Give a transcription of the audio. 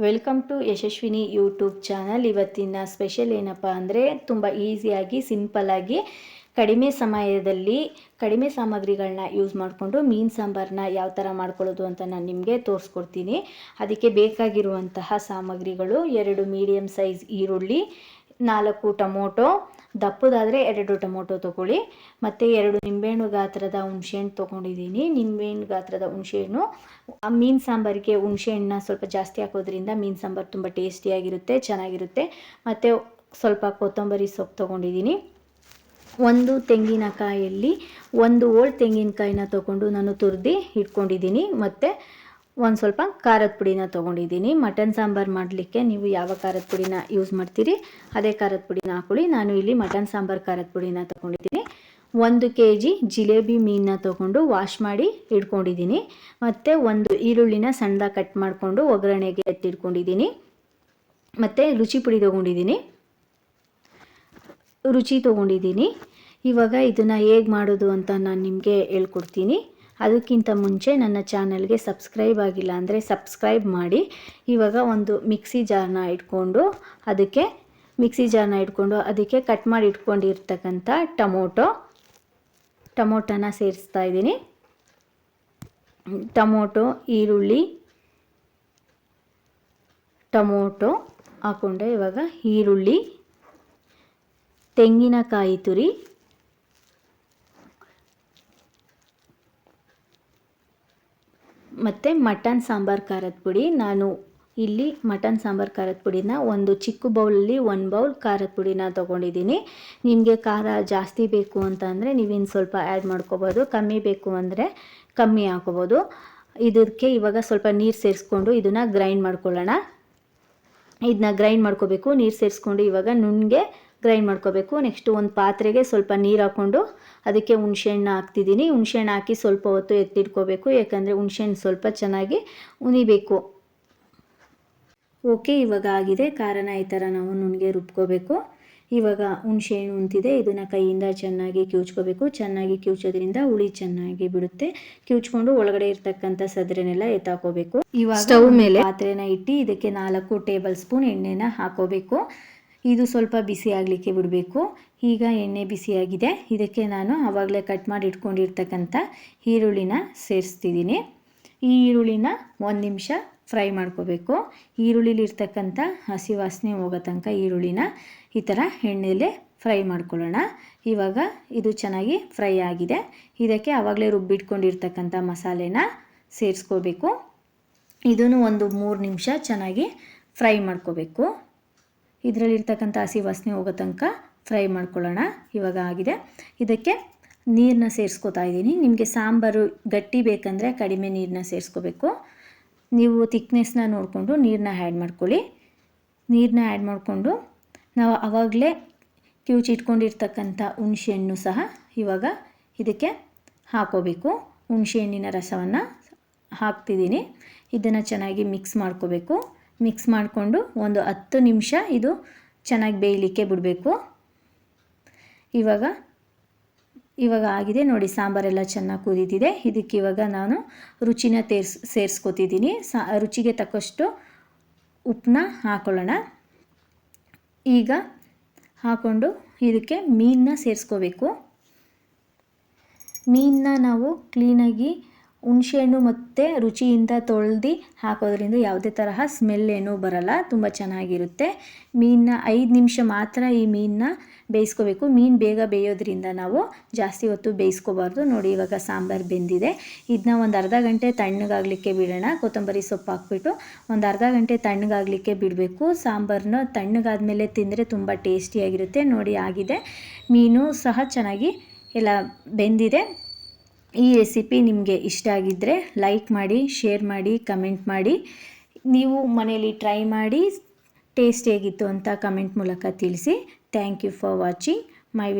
Welcome to Yashaswini YouTube channel ಇವತ್ತಿನ special ಏನಪ್ಪ ಅಂದರೆ ತುಂಬ ಈಸಿಯಾಗಿ ಸಿಂಪಲ್ಲಾಗಿ ಕಡಿಮೆ ಸಮಯದಲ್ಲಿ ಕಡಿಮೆ ಸಾಮಗ್ರಿಗಳನ್ನ ಯೂಸ್ ಮಾಡಿಕೊಂಡು ಮೀನು ಸಾಂಬಾರನ್ನ ಯಾವ ಥರ ಮಾಡ್ಕೊಳ್ಳೋದು ಅಂತ ನಾನು ನಿಮಗೆ ತೋರಿಸ್ಕೊಡ್ತೀನಿ. ಅದಕ್ಕೆ ಬೇಕಾಗಿರುವಂತಹ ಸಾಮಗ್ರಿಗಳು ಎರಡು ಮೀಡಿಯಮ್ ಸೈಜ್ ಈರುಳ್ಳಿ ನಾಲ್ಕು ಟೊಮೊಟೊ, ದಪ್ಪದಾದರೆ ಎರಡು ಟೊಮೊಟೊ ತೊಗೊಳ್ಳಿ. ಮತ್ತು ಎರಡು ನಿಂಬೆಹಣ್ಣು ಗಾತ್ರದ ಹುಣಸೆಹಣ್ಣು ತೊಗೊಂಡಿದ್ದೀನಿ. ನಿಂಬೆಹಣ್ಣು ಗಾತ್ರದ ಹುಣಸೆಹಣ್ಣು ಮೀನು ಸಾಂಬಾರಿಗೆ ಹುಣಸೆಹಣ್ಣನ್ನ ಸ್ವಲ್ಪ ಜಾಸ್ತಿ ಹಾಕೋದ್ರಿಂದ ಮೀನು ಸಾಂಬಾರು ತುಂಬ ಟೇಸ್ಟಿಯಾಗಿರುತ್ತೆ, ಚೆನ್ನಾಗಿರುತ್ತೆ. ಮತ್ತು ಸ್ವಲ್ಪ ಕೊತ್ತಂಬರಿ ಸೊಪ್ಪು ತೊಗೊಂಡಿದ್ದೀನಿ. ಒಂದು ತೆಂಗಿನಕಾಯಲ್ಲಿ ಒಂದು ಓಲ್ ತೆಂಗಿನಕಾಯಿನ ತೊಗೊಂಡು ನಾನು ತುರಿದು ಇಟ್ಕೊಂಡಿದ್ದೀನಿ. ಮತ್ತು ಒಂದು ಸ್ವಲ್ಪ ಖಾರದ ಪುಡಿನ ತೊಗೊಂಡಿದ್ದೀನಿ. ಮಟನ್ ಸಾಂಬಾರು ಮಾಡಲಿಕ್ಕೆ ನೀವು ಯಾವ ಖಾರದ ಪುಡಿನ ಯೂಸ್ ಮಾಡ್ತೀರಿ? ಅದೇ ಖಾರದ ಪುಡಿನ ಹಾಕೊಳ್ಳಿ. ನಾನು ಇಲ್ಲಿ ಮಟನ್ ಸಾಂಬಾರು ಖಾರದ ಪುಡಿನ ತೊಗೊಂಡಿದ್ದೀನಿ. ಒಂದು ಕೆ ಜಿ ಜಿಲೇಬಿ ಮೀನನ್ನ ತೊಗೊಂಡು ವಾಶ್ ಮಾಡಿ ಇಟ್ಕೊಂಡಿದ್ದೀನಿ ಮತ್ತು ಒಂದು ಈರುಳ್ಳಿನ ಸಣ್ಣದಾಗಿ ಕಟ್ ಮಾಡಿಕೊಂಡು ಒಗ್ಗರಣೆಗೆ ಎತ್ತಿಟ್ಕೊಂಡಿದ್ದೀನಿ. ಮತ್ತು ರುಚಿ ಪುಡಿ ತೊಗೊಂಡಿದ್ದೀನಿ. ರುಚಿ ತೊಗೊಂಡಿದ್ದೀನಿ. ಇವಾಗ ಇದನ್ನು ಹೇಗೆ ಮಾಡೋದು ಅಂತ ನಾನು ನಿಮಗೆ ಹೇಳ್ಕೊಡ್ತೀನಿ. ಅದಕ್ಕಿಂತ ಮುಂಚೆ ನನ್ನ ಚಾನಲ್ಗೆ ಸಬ್ಸ್ಕ್ರೈಬ್ ಆಗಿಲ್ಲ ಅಂದರೆ ಸಬ್ಸ್ಕ್ರೈಬ್ ಮಾಡಿ. ಇವಾಗ ಒಂದು ಮಿಕ್ಸಿ ಜಾರ್ನ ಇಟ್ಕೊಂಡು ಅದಕ್ಕೆ, ಮಿಕ್ಸಿ ಜಾರನ್ನ ಇಟ್ಕೊಂಡು ಅದಕ್ಕೆ ಕಟ್ ಮಾಡಿ ಇಟ್ಕೊಂಡಿರ್ತಕ್ಕಂಥ ಟೊಮೊಟೊ, ಟೊಮೊಟೊನ ಸೇರಿಸ್ತಾ ಇದ್ದೀನಿ. ಟೊಮೊಟೊ, ಈರುಳ್ಳಿ, ಟೊಮೊಟೊ ಹಾಕ್ಕೊಂಡೆ ಇವಾಗ ಈರುಳ್ಳಿ, ತೆಂಗಿನಕಾಯಿ ತುರಿ ಮತ್ತು ಮಟನ್ ಸಾಂಬಾರು ಖಾರದ ಪುಡಿ. ನಾನು ಇಲ್ಲಿ ಮಟನ್ ಸಾಂಬಾರು ಖಾರದ ಪುಡಿನ ಒಂದು ಚಿಕ್ಕ ಬೌಲಲ್ಲಿ ಒಂದು ಬೌಲ್ ಖಾರದ ಪುಡಿನ ತೊಗೊಂಡಿದ್ದೀನಿ. ನಿಮಗೆ ಖಾರ ಜಾಸ್ತಿ ಬೇಕು ಅಂತ ಅಂದರೆ ನೀವಿನ್ನು ಸ್ವಲ್ಪ ಆ್ಯಡ್ ಮಾಡ್ಕೋಬೋದು. ಕಮ್ಮಿ ಬೇಕು ಅಂದರೆ ಕಮ್ಮಿ ಹಾಕೋಬೋದು. ಇದಕ್ಕೆ ಇವಾಗ ಸ್ವಲ್ಪ ನೀರು ಸೇರಿಸ್ಕೊಂಡು ಇದನ್ನು ಗ್ರೈಂಡ್ ಮಾಡ್ಕೊಳ್ಳೋಣ. ಇದನ್ನ ಗ್ರೈಂಡ್ ಮಾಡ್ಕೋಬೇಕು. ನೀರು ಸೇರಿಸ್ಕೊಂಡು ಇವಾಗ ನುಣ್ಣಗೆ ಗ್ರೈಂಡ್ ಮಾಡ್ಕೋಬೇಕು. ನೆಕ್ಸ್ಟು ಒಂದು ಪಾತ್ರೆಗೆ ಸ್ವಲ್ಪ ನೀರು ಹಾಕ್ಕೊಂಡು ಅದಕ್ಕೆ ಹುಣ್ಸೆಹಣ್ಣು ಹಾಕ್ತಿದ್ದೀನಿ. ಹುಣ್ಸೆಹಣ್ಣು ಹಾಕಿ ಸ್ವಲ್ಪ ಹೊತ್ತು ಎತ್ತಿಟ್ಕೋಬೇಕು. ಯಾಕಂದರೆ ಹುಣ್ಸೆಹಣ್ಣು ಸ್ವಲ್ಪ ಚೆನ್ನಾಗಿ ಉನಿಬೇಕು ಓಕೆ ಇವಾಗ ಆಗಿದೆ. ಕಾರಣ ಈ ಥರ ನಾವು ನುಣ್ಣಗೆ ರುಬ್ಕೋಬೇಕು. ಇವಾಗ ಹುಣ್ಸೆಹಣ್ಣು ಉಂತಿದೆ ಇದನ್ನು ಕೈಯಿಂದ ಚೆನ್ನಾಗಿ ಕಿವುಚ್ಕೋಬೇಕು. ಚೆನ್ನಾಗಿ ಕಿವುಚೋದ್ರಿಂದ ಹುಳಿ ಚೆನ್ನಾಗಿ ಬಿಡುತ್ತೆ. ಕಿವುಚ್ಕೊಂಡು ಒಳಗಡೆ ಇರ್ತಕ್ಕಂಥ ಸದ್ರೆನೆಲ್ಲ ಎತ್ತಾಕೋಬೇಕು. ಇವಾಗ ಸ್ಟವ್ ಮೇಲೆ ಪಾತ್ರೆನ ಇಟ್ಟು ಇದಕ್ಕೆ ನಾಲ್ಕು ಟೇಬಲ್ ಸ್ಪೂನ್ ಎಣ್ಣೆನ ಹಾಕೋಬೇಕು. ಇದು ಸ್ವಲ್ಪ ಬಿಸಿ ಆಗಲಿಕ್ಕೆ ಬಿಡಬೇಕು. ಈಗ ಎಣ್ಣೆ ಬಿಸಿಯಾಗಿದೆ. ಇದಕ್ಕೆ ನಾನು ಆವಾಗಲೇ ಕಟ್ ಮಾಡಿ ಇಟ್ಕೊಂಡಿರ್ತಕ್ಕಂಥ ಈರುಳ್ಳಿನ ಸೇರಿಸ್ತಿದ್ದೀನಿ. ಈ ಈರುಳ್ಳಿನ ಒಂದು ನಿಮಿಷ ಫ್ರೈ ಮಾಡ್ಕೋಬೇಕು. ಈರುಳ್ಳಿಲಿರ್ತಕ್ಕಂಥ ಹಸಿ ವಾಸನೆ ಹೋಗೋ ತನಕ ಈರುಳ್ಳಿನ ಈ ಥರ ಎಣ್ಣೆಲೇ ಫ್ರೈ ಮಾಡ್ಕೊಳ್ಳೋಣ. ಇವಾಗ ಇದು ಚೆನ್ನಾಗಿ ಫ್ರೈ ಆಗಿದೆ. ಇದಕ್ಕೆ ಆವಾಗಲೇ ರುಬ್ಬಿಟ್ಕೊಂಡಿರ್ತಕ್ಕಂಥ ಮಸಾಲೆನ ಸೇರಿಸ್ಕೋಬೇಕು. ಇದನ್ನು ಒಂದು ಮೂರು ನಿಮಿಷ ಚೆನ್ನಾಗಿ ಫ್ರೈ ಮಾಡ್ಕೋಬೇಕು. ಇದರಲ್ಲಿರ್ತಕ್ಕಂಥ ಹಸಿ ವಾಸನೆ ಹೋಗೋ ತನಕ ಫ್ರೈ ಮಾಡ್ಕೊಳ್ಳೋಣ. ಇವಾಗ ಆಗಿದೆ. ಇದಕ್ಕೆ ನೀರನ್ನ ಸೇರಿಸ್ಕೋತಾ ಇದ್ದೀನಿ. ನಿಮಗೆ ಸಾಂಬಾರು ಗಟ್ಟಿ ಬೇಕಂದರೆ ಕಡಿಮೆ ನೀರನ್ನ ಸೇರಿಸ್ಕೋಬೇಕು. ನೀವು ತಿಕ್ನೆಸ್ನ ನೋಡಿಕೊಂಡು ನೀರನ್ನ ಆ್ಯಡ್ ಮಾಡ್ಕೊಳ್ಳಿ. ನೀರನ್ನ ಆ್ಯಡ್ ಮಾಡಿಕೊಂಡು ನಾವು ಆವಾಗಲೇ ಕಿವುಚಿಟ್ಕೊಂಡಿರ್ತಕ್ಕಂಥ ಹುಣಸೆಹಣ್ಣು ಸಹ ಇವಾಗ ಇದಕ್ಕೆ ಹಾಕೋಬೇಕು. ಹುಣಸೆಹಣ್ಣಿನ ರಸವನ್ನು ಹಾಕ್ತಿದ್ದೀನಿ. ಇದನ್ನು ಚೆನ್ನಾಗಿ ಮಿಕ್ಸ್ ಮಾಡ್ಕೋಬೇಕು. ಮಿಕ್ಸ್ ಮಾಡಿಕೊಂಡು ಒಂದು ಹತ್ತು ನಿಮಿಷ ಇದು ಚೆನ್ನಾಗಿ ಬೇಯಲಿಕ್ಕೆ ಬಿಡಬೇಕು. ಇವಾಗ ಇವಾಗ ಆಗಿದೆ ನೋಡಿ, ಸಾಂಬಾರೆಲ್ಲ ಚೆನ್ನಾಗಿ ಕುದೀತಿದೆ. ಇದಕ್ಕೆ ಇವಾಗ ನಾನು ರುಚಿನ ತೇರ್ಸ್, ಸೇರಿಸ್ಕೊತಿದ್ದೀನಿ. ಸಾ, ರುಚಿಗೆ ತಕ್ಕಷ್ಟು ಉಪ್ಪನ್ನ ಹಾಕೊಳ್ಳೋಣ. ಈಗ ಹಾಕ್ಕೊಂಡು ಇದಕ್ಕೆ ಮೀನನ್ನ ಸೇರಿಸ್ಕೋಬೇಕು. ಮೀನನ್ನ ನಾವು ಕ್ಲೀನಾಗಿ ಹುಣಸೆಹಣ್ಣು ಮತ್ತು ರುಚಿಯಿಂದ ತೊಳೆದು ಹಾಕೋದ್ರಿಂದ ಯಾವುದೇ ತರಹ ಸ್ಮೆಲ್ ಏನೂ ಬರಲ್ಲ. ತುಂಬ ಚೆನ್ನಾಗಿರುತ್ತೆ. ಮೀನನ್ನ ಐದು ನಿಮಿಷ ಮಾತ್ರ ಈ ಮೀನನ್ನ ಬೇಯಿಸ್ಕೋಬೇಕು. ಮೀನು ಬೇಗ ಬೇಯೋದ್ರಿಂದ ನಾವು ಜಾಸ್ತಿ ಹೊತ್ತು ಬೇಯಿಸ್ಕೋಬಾರ್ದು. ನೋಡಿ ಇವಾಗ ಸಾಂಬಾರು ಬೆಂದಿದೆ. ಇದನ್ನ ಒಂದು ಅರ್ಧ ಗಂಟೆ ತಣ್ಣಗಾಗಲಿಕ್ಕೆ ಬಿಡೋಣ. ಕೊತ್ತಂಬರಿ ಸೊಪ್ಪು ಹಾಕ್ಬಿಟ್ಟು ಒಂದು ಅರ್ಧ ಗಂಟೆ ತಣ್ಣಗಾಗಲಿಕ್ಕೆ ಬಿಡಬೇಕು. ಸಾಂಬಾರನ್ನ ತಣ್ಣಗಾದ್ಮೇಲೆ ತಿಂದರೆ ತುಂಬ ಟೇಸ್ಟಿಯಾಗಿರುತ್ತೆ. ನೋಡಿ ಆಗಿದೆ. ಮೀನು ಸಹ ಚೆನ್ನಾಗಿ ಎಲ್ಲ ಬೆಂದಿದೆ. ಈ ರೆಸಿಪಿ ನಿಮಗೆ ಇಷ್ಟ ಆಗಿದ್ದರೆ ಲೈಕ್ ಮಾಡಿ ಶೇರ್ ಮಾಡಿ ಕಮೆಂಟ್ ಮಾಡಿ. ನೀವು ಮನೇಲಿ ಟ್ರೈ ಮಾಡಿ ಟೇಸ್ಟ್ ಹೇಗಿತ್ತು ಅಂತ ಕಮೆಂಟ್ ಮೂಲಕ ತಿಳಿಸಿ. Thank you for watching my